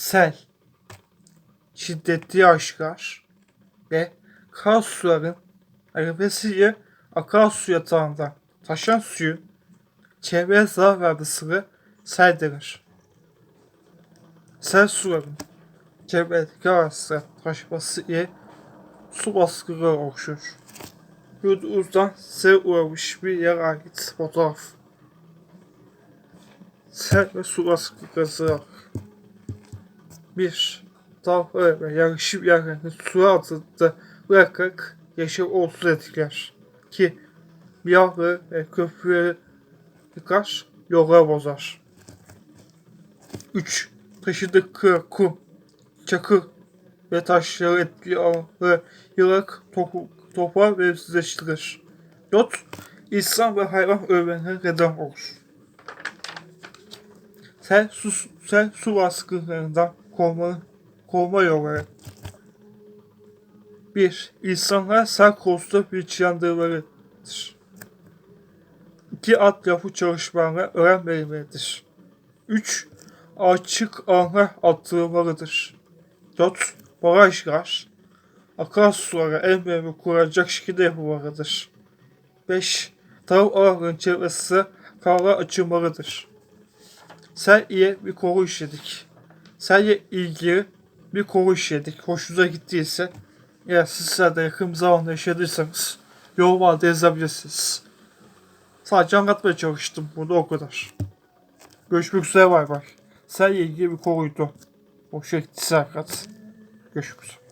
sel, şiddetli yağışlar ve kar suların arabesiyle akarsu yatağından taşan suyun çevreye zarar sıra sel. Sel suların çevredeki araçlara taşması ile su baskıları oluşur. Yurdumuzdan sel uğramış bir yer ait fotoğraf. Sel ve su baskıları 1. Dağları ve yarışıp yerlerini su altında bırakarak yaşam olsun etkiler. 2. Biyahları ve köprüleri yıkar, yolları bozar. 3. Taşıdıkları kum, çakır ve taşları etkili alanları yılarak topu, toprağı verimsizleştirir. 4. İnsan ve hayvan ölümlerine neden olur. Sel su, sel su baskınlarından koruma, koruma yolları. 1. İnsanlar konusunda bilinçlendirmelidir. 2. At yapı çalışmalarını öğrenmelidir. 3. Açık alanlar attırılmalıdır. 4. Barajlar akarsulara en verimli kurulacak şekilde yapılmalıdır. 5. Tarım alanlarının çevresi kanallar açılmalıdır. Sel ile bir konu işledik. Selle ilgili bir konu işledik. Hoşunuza gittiyse eğer sizler de yakın zamanda yaşadıysanız yorumlarda yazabilirsiniz. Sadece anlatmaya çalıştım. Burada o kadar. Görüşmek üzere bay bay. Selle ilgili bir konuydu. Hoşuna gittiyse arkadaşlar. Görüşmek üzere.